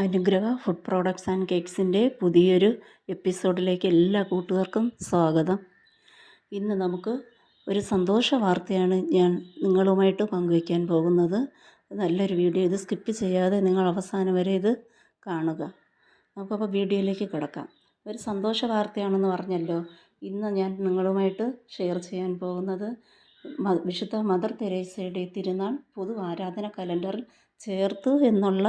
അനുഗ്രഹ food products and കേക്ക്സിന്റെ പുതിയൊരു എപ്പിസോഡിലേക്ക് എല്ലാ കൂട്ടുകാർക്കും സ്വാഗതം. ഇന്ന് നമുക്ക് ഒരു സന്തോഷ വാർത്തയാണ് ഞാൻ നിങ്ങളുമായിട്ട് പങ്കുവയ്ക്കാൻ പോകുന്നത്. നല്ലൊരു വീഡിയോ ഇത് സ്കിപ്പ് ചെയ്യാതെ നിങ്ങൾ അവസാനം വരെ ഇത് കാണുക. നമുക്കപ്പോൾ വീഡിയോയിലേക്ക് കിടക്കാം. ഒരു സന്തോഷ വാർത്തയാണെന്ന് പറഞ്ഞല്ലോ. ഇന്ന് ഞാൻ നിങ്ങളുമായിട്ട് ഷെയർ ചെയ്യാൻ പോകുന്നത് വിശുദ്ധ മദർ തെരേസയുടെ തിരുനാൾ പൊതു ആരാധന കലണ്ടറിൽ ചേർത്തു എന്നുള്ള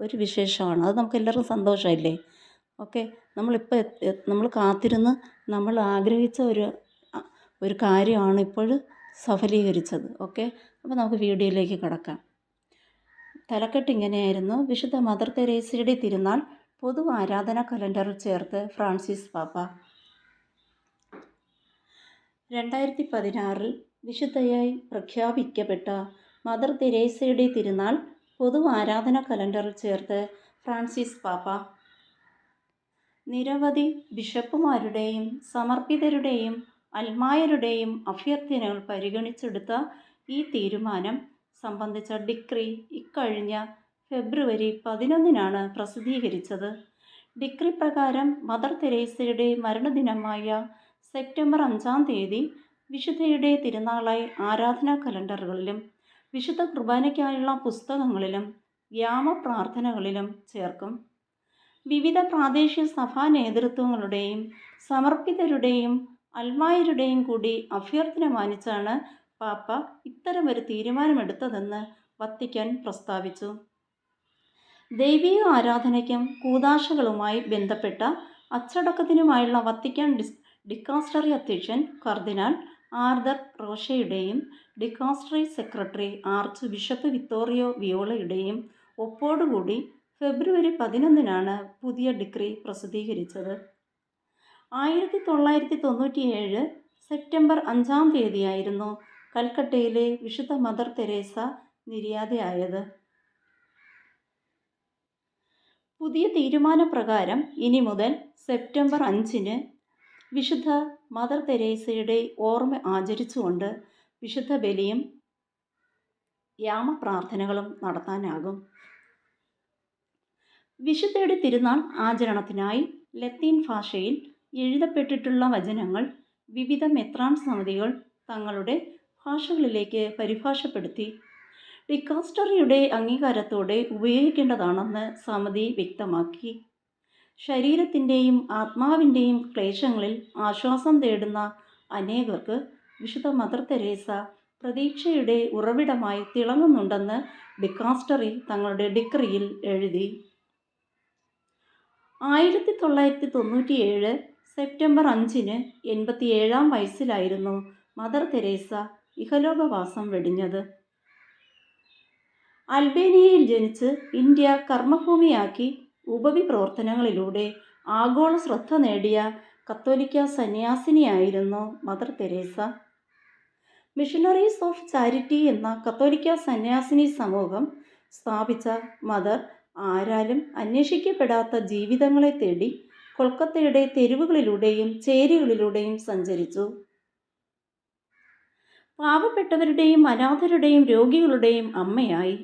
ഒരു വിശേഷമാണ്. അത് നമുക്ക് എല്ലാവർക്കും സന്തോഷമല്ലേ ഓക്കെ. നമ്മളിപ്പോൾ നമ്മൾ കാത്തിരുന്ന് നമ്മൾ ആഗ്രഹിച്ച ഒരു ഒരു കാര്യമാണ് ഇപ്പോൾ സഫലീകരിച്ചത്. ഓക്കെ. അപ്പോൾ നമുക്ക് വീഡിയോയിലേക്ക് കിടക്കാം. തലക്കെട്ട് ഇങ്ങനെയായിരുന്നു. വിശുദ്ധ മദർ തെരേസയുടെ തിരുനാൾ പൊതു ആരാധന കലണ്ടറിൽ ചേർത്ത് ഫ്രാൻസിസ് പാപ്പ. രണ്ടായിരത്തി പതിനാറിൽ വിശുദ്ധയായി പ്രഖ്യാപിക്കപ്പെട്ട മദർ തെരേസയുടെ തിരുനാൾ പൊതു ആരാധന കലണ്ടറിൽ ചേർത്ത് ഫ്രാൻസിസ് പാപ്പ. നിരവധി ബിഷപ്പുമാരുടെയും സമർപ്പിതരുടെയും അൽമായരുടെയും അഭ്യർത്ഥനകൾ പരിഗണിച്ചെടുത്ത ഈ തീരുമാനം സംബന്ധിച്ച ഡിക്രി ഇക്കഴിഞ്ഞ ഫെബ്രുവരി പതിനൊന്നിനാണ് പ്രസിദ്ധീകരിച്ചത്. ഡിക്രി പ്രകാരം മദർ തെരേസയുടെ മരണദിനമായ സെപ്റ്റംബർ അഞ്ചാം തീയതി വിശുദ്ധയുടെ തിരുനാളായി ആരാധനാ കലണ്ടറുകളിലും വിശുദ്ധ കുർബാനയ്ക്കായുള്ള പുസ്തകങ്ങളിലും ഗ്രാമപ്രാർത്ഥനകളിലും ചേർക്കും. വിവിധ പ്രാദേശിക സഭാ നേതൃത്വങ്ങളുടെയും സമർപ്പിതരുടെയും അൽമായരുടെയും കൂടി അഭ്യർത്ഥന മാനിച്ചാണ് പാപ്പ ഇത്തരമൊരു തീരുമാനമെടുത്തതെന്ന് വത്തിക്കാൻ പ്രസ്താവിച്ചു. ദൈവിക ആരാധനയ്ക്കും കൂതാശകളുമായി ബന്ധപ്പെട്ട അച്ചടക്കത്തിനുമായുള്ള വത്തിക്കാൻ ഡിസ് ഡിക്കാസ്റ്ററി അധ്യക്ഷൻ കർദിനാൾ ആർദർ റോഷയുടെയും dicastery secretary archbishop Vittorio വിയോളയുടെയും ഒപ്പോടുകൂടി ഫെബ്രുവരി പതിനൊന്നിനാണ് പുതിയ ഡിഗ്രി പ്രസിദ്ധീകരിച്ചത്. ആയിരത്തി തൊള്ളായിരത്തി തൊണ്ണൂറ്റിയേഴ് സെപ്റ്റംബർ അഞ്ചാം തീയതിയായിരുന്നു കൽക്കട്ടയിലെ വിശുദ്ധ മദർ തെരേസ നിര്യാതയായത്. പുതിയ തീരുമാനപ്രകാരം ഇനി മുതൽ സെപ്റ്റംബർ അഞ്ചിന് വിശുദ്ധ മദർ തെരേസയുടെ ഓർമ്മ ആചരിച്ചുകൊണ്ട് വിശുദ്ധ ബലിയും യാമപ്രാർത്ഥനകളും നടത്താനാകും. വിശുദ്ധയുടെ തിരുനാൾ ആചരണത്തിനായി ലത്തീൻ ഭാഷയിൽ എഴുതപ്പെട്ടിട്ടുള്ള വചനങ്ങൾ വിവിധ മെത്രാൻ സമിതികൾ തങ്ങളുടെ ഭാഷകളിലേക്ക് പരിഭാഷപ്പെടുത്തി. ഡിക്കാസ്റ്ററിയുടെ അംഗീകാരത്തോടെ ഉപയോഗിക്കേണ്ടതാണെന്ന് സമിതി വ്യക്തമാക്കി. ശരീരത്തിന്റെയും ആത്മാവിന്റെയും ക്ലേശങ്ങളിൽ ആശ്വാസം തേടുന്ന അനേകർക്ക് വിശുദ്ധ മദർ തെരേസ പ്രതീക്ഷയുടെ ഉറവിടമായി തിളങ്ങുന്നുണ്ടെന്ന് ഡിക്കാസ്റ്ററി തങ്ങളുടെ ഡിക്രിയിൽ എഴുതി. ആയിരത്തി തൊള്ളായിരത്തി തൊണ്ണൂറ്റിയേഴ് സെപ്റ്റംബർ അഞ്ചിന് എൺപത്തിയേഴാം വയസ്സിലായിരുന്നു മദർ തെരേസ ഇഹലോകവാസം വെടിഞ്ഞത്. അൽബേനിയയിൽ ജനിച്ച് ഇന്ത്യ കർമ്മഭൂമിയാക്കി ഉപവി പ്രവർത്തനങ്ങളിലൂടെ ആഗോള ശ്രദ്ധ നേടിയ കത്തോലിക്ക സന്യാസിനിയായിരുന്നു Mother Teresa. Missionaries of Charity എന്ന കത്തോലിക്ക സന്യാസിനി സമൂഹം സ്ഥാപിച്ച മദർ ആരാലും അന്വേഷിക്കപ്പെടാത്ത ജീവിതങ്ങളെ തേടി കൊൽക്കത്തയുടെ തെരുവുകളിലൂടെയും ചേരികളിലൂടെയും സഞ്ചരിച്ചു. പാവപ്പെട്ടവരുടെയും അനാഥരുടെയും രോഗികളുടെയും അമ്മയായി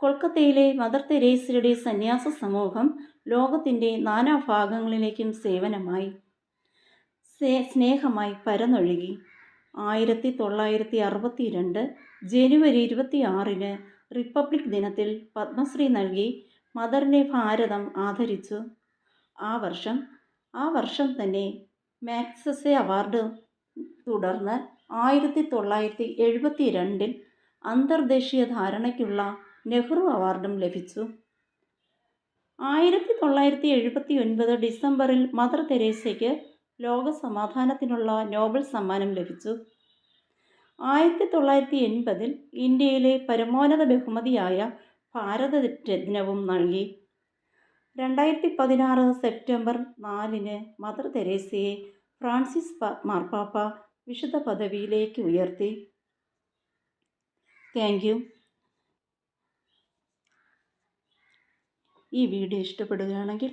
കൊൽക്കത്തയിലെ മദർ തെരേസയുടെ സന്യാസ സമൂഹം ലോകത്തിന്റെ നാനാഭാഗങ്ങളിലേക്കും സേവനമായി സ്നേഹമായി പരന്നൊഴുകി. ആയിരത്തി തൊള്ളായിരത്തി അറുപത്തി രണ്ട് ജനുവരി ഇരുപത്തി ആറിന് റിപ്പബ്ലിക് ദിനത്തിൽ പത്മശ്രീ നൽകി മദറിനെ ഭാരതം ആദരിച്ചു. ആ വർഷം ആ വർഷം തന്നെ മാക്സസെ അവാർഡ് തുടർന്ന് ആയിരത്തി തൊള്ളായിരത്തി എഴുപത്തി രണ്ടിൽ അന്തർദേശീയ ധാരണയ്ക്കുള്ള നെഹ്റു അവാർഡും ലഭിച്ചു. ആയിരത്തി തൊള്ളായിരത്തി എഴുപത്തി ഒൻപത് ഡിസംബറിൽ മദർ തെരേസയ്ക്ക് ലോക സമാധാനത്തിനുള്ള നോബൽ സമ്മാനം ലഭിച്ചു. ആയിരത്തി തൊള്ളായിരത്തി എൺപതിൽ ഇന്ത്യയിലെ പരമോന്നത ബഹുമതിയായ ഭാരതരത്നവും നൽകി. രണ്ടായിരത്തി പതിനാറ് സെപ്റ്റംബർ നാലിന് മദർ തെരേസയെ ഫ്രാൻസിസ് മാർപ്പാപ്പ വിശുദ്ധ പദവിയിലേക്ക് ഉയർത്തി. താങ്ക് ഈ വീഡിയോ ഇഷ്ടപ്പെടുകയാണെങ്കിൽ